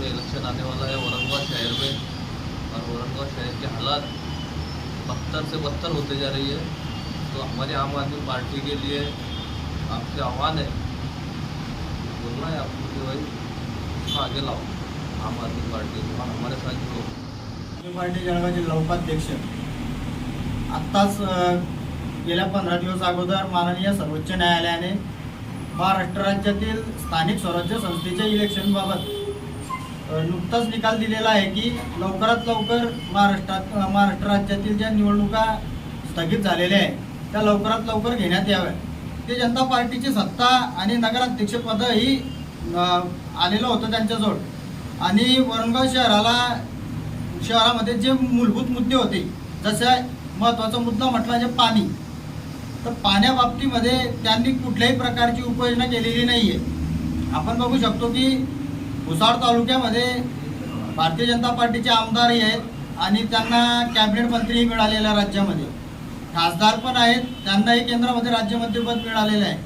Election आने वाला है औरंगाबाद शहर में और औरंगाबाद शहर की हालात बदतर से बदतर होते जा रही है. तो हमारी आम आदमी पार्टी के लिए आपसे आह्वान है. बोलना है आपको कि भाई इसको आगे लाओ आम आदमी पार्टी और हमारे साथ जुड़ो आम्ही पार्टी जळगाव जिल्हा उपाध्यक्ष आत्ताच गेल्या पंधरा दिवस अगोदर माननीय सर्वोच्च न्यायालयाने महाराष्ट्र राज्यातील स्थानिक स्वराज्य संस्थेच्या इलेक्शनबाबत नुकताच निकाल दिलेला आहे की लवकरात लवकर महाराष्ट्रात महाराष्ट्र राज्यातील ज्या निवडणुका स्थगित झालेल्या आहेत त्या लवकरात लवकर घेण्यात याव्या ते जनता पार्टीची सत्ता आणि नगराध्यक्षपदही आलेलं होतं त्यांच्याजवळ. आणि वरणगाव शहराला शहरामध्ये जे मूलभूत मुद्दे होते जसं महत्त्वाचा मुद्दा म्हटला जे पाणी तर पाण्याबाबतीमध्ये त्यांनी कुठल्याही प्रकारची उपाययोजना केलेली नाही आहे आपण बघू शकतो की भुसार तालुक्यामध्ये भारतीय जनता पार्टीचे आमदारही आहेत आणि त्यांना कॅबिनेट मंत्रीही मिळालेलं आहे राज्यामध्ये. खासदार पण आहेत त्यांनाही केंद्रामध्ये राज्यमंत्रीपद मिळालेलं आहे.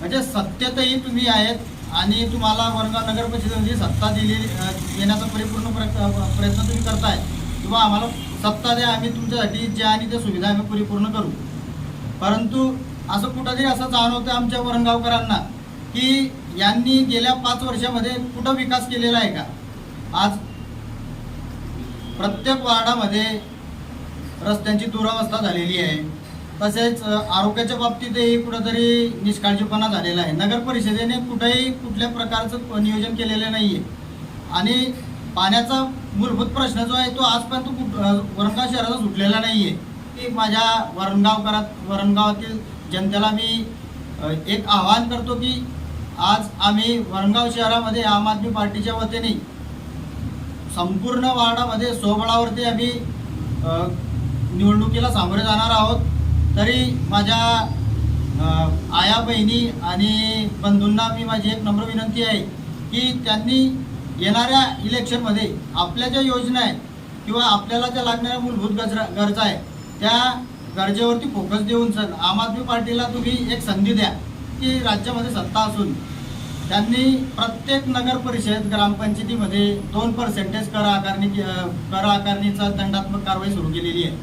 म्हणजे सत्तेतही तुम्ही आहेत आणि तुम्हाला वरगाव नगर परिषदेमध्ये सत्ता दिली देण्याचा परिपूर्ण प्रयत्न प्रयत्न तुम्ही करताय किंवा आम्हाला सत्ता द्या आम्ही तुमच्यासाठी ज्या आणि त्या सुविधा आम्ही परिपूर्ण करू. परंतु असं कुठंतरी असं जाणवतं आमच्या वरणगावकरांना की यांनी गेल्या पाच वर्षामध्ये कुठं विकास केलेला आहे का? आज प्रत्येक वार्डामध्ये रस्त्यांची दुरावस्था झालेली आहे. तसेच आरोग्याच्या बाबतीतही कुठंतरी निष्काळजीपणा झालेला आहे. नगर परिषदेने कुठेही कुठल्या प्रकारचं नियोजन केलेलं नाही आहे आणि पाण्याचा मूलभूत प्रश्न जो आहे तो आजपर्यंत कुठ वरणगाव शहराचा सुटलेला नाही आहे की माझ्या वरणगावकरात वरणगावातील जनतेला मी एक आवाहन करतो की आज आम्ही वरणगाव शहरामध्ये आम आदमी पार्टीच्या वतीने संपूर्ण वार्डामध्ये सोबळावरती आम्ही निवडणुकीला सामोरे जाणार आहोत. तरी माझ्या आया बहिणी आणि बंधूंना मी माझी एक नम्र विनंती आहे की त्यांनी येणाऱ्या इलेक्शनमध्ये आपल्या ज्या योजना आहेत किंवा आपल्याला ज्या लागणाऱ्या मूलभूत गजरा गरजा आहे त्या गरजेवरती फोकस देऊन सर आम आदमी पार्टीला तुम्ही एक संधी द्या. की राज्यामध्ये सत्ता असून त्यांनी प्रत्येक नगर परिषद ग्रामपंचायतीमध्ये दोन पर्सेंटेज कर आकारणी कर आकारणीचा दंडात्मक कारवाई सुरू केलेली आहे.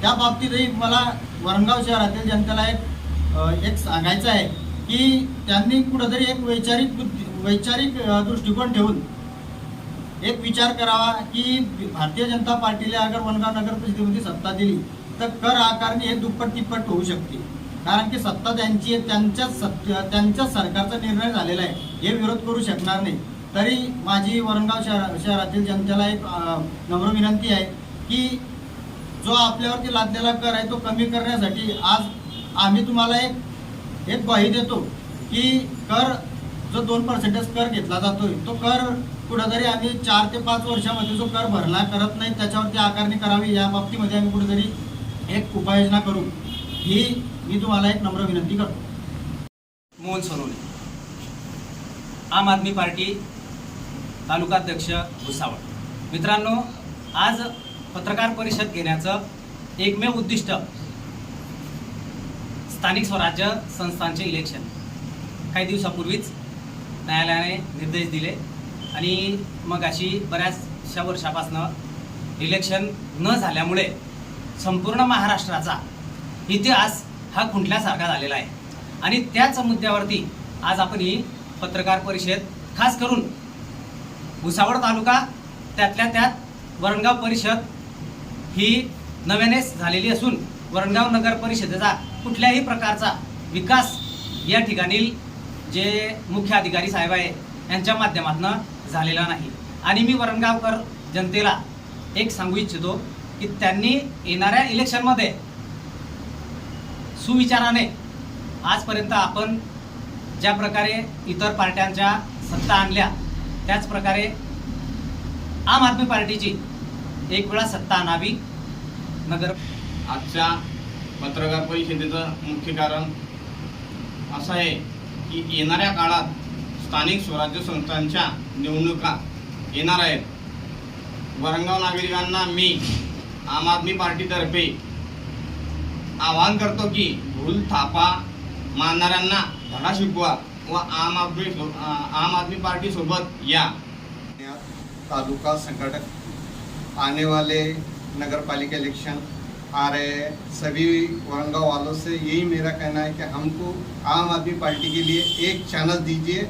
त्या बाबतीतही मला वरणगाव शहरातील जनतेला एक एक सांगायचं आहे की त्यांनी कुठंतरी एक वैचारिक वैचारिक दृष्टिकोन ठेवून एक विचार करावा की भारतीय जनता पार्टीला अगर वनगाव नगर परिषदेमध्ये सत्ता दिली तर कर आकारणी हे दुप्पट तिप्पट होऊ शकते. कारण की सत्ता त्यांची आहे त्यांच्याच सत्य त्यांच्याच सरकारचा निर्णय झालेला आहे. हे विरोध करू शकणार नाही. तरी माझी वरणगाव शहर शहरातील जनतेला एक नम्र विनंती आहे की जो आपल्यावरती लादलेला कर आहे तो कमी करण्यासाठी आज आम्ही तुम्हाला एक एक ग्वाही देतो की कर जो दोन पर्सेंटेज कर घेतला जातोय तो कर कुठंतरी आम्ही चार ते पाच वर्षामध्ये जो कर भरला करत नाही त्याच्यावरती आकारणी करावी या बाबतीमध्ये आम्ही कुठेतरी एक उपाययोजना करू. ही मी तुम्हाला एक नम्र विनंती करतो. मोहन सोनवणे. आम आदमी पार्टी तालुकाध्यक्ष भुसावळ. मित्रांनो आज पत्रकार परिषद घेण्याचं एकमेव उद्दिष्ट स्थानिक स्वराज्य संस्थांचे इलेक्शन. काही दिवसापूर्वीच न्यायालयाने निर्देश दिले आणि मग अशी बऱ्याचशा वर्षापासनं इलेक्शन न झाल्यामुळे संपूर्ण महाराष्ट्राचा इतिहास हा खुंटल्यासारखा झालेला आहे. आणि त्याच मुद्द्यावरती आज आपण ही पत्रकार परिषद खास करून भुसावळ तालुका त्यातल्या त्यात वरणगाव परिषद ही नव्यानेच झालेली असून वरणगाव नगर परिषदेचा कुठल्याही प्रकारचा विकास या ठिकाणी जे मुख्य अधिकारी साहेब आहे यांच्या माध्यमातून झालेला नाही. आणि मी वरणगावकर जनतेला एक सांगू इच्छितो की त्यांनी येणाऱ्या इलेक्शनमध्ये सुविचाराने आजपर्यंत आपण ज्या प्रकारे इतर पार्ट्यांच्या सत्ता आणल्या त्याच प्रकारे आम आदमी पार्टीची एक वेळा सत्ता आणावी. नगर आजच्या पत्रकार परिषदेचं मुख्य कारण असं आहे की येणाऱ्या काळात स्थानिक स्वराज्य संस्थांच्या निवडणुका येणार आहेत. वरंगाव नागरिकांना मी आम आदमी पार्टीतर्फे आवाहन करतो की भूल थापा मारणाऱ्यांना धडा शिकवा व आम आदमी आम आदमी पार्टीसोबत या. तालुका संगठक आने वाले नगर पालिका इलेक्शन आ रहे हैं सभी औरंगा वालों से यही मेरा कहना है कि हमको आम आदमी पार्टी के लिए एक चैनल दीजिए।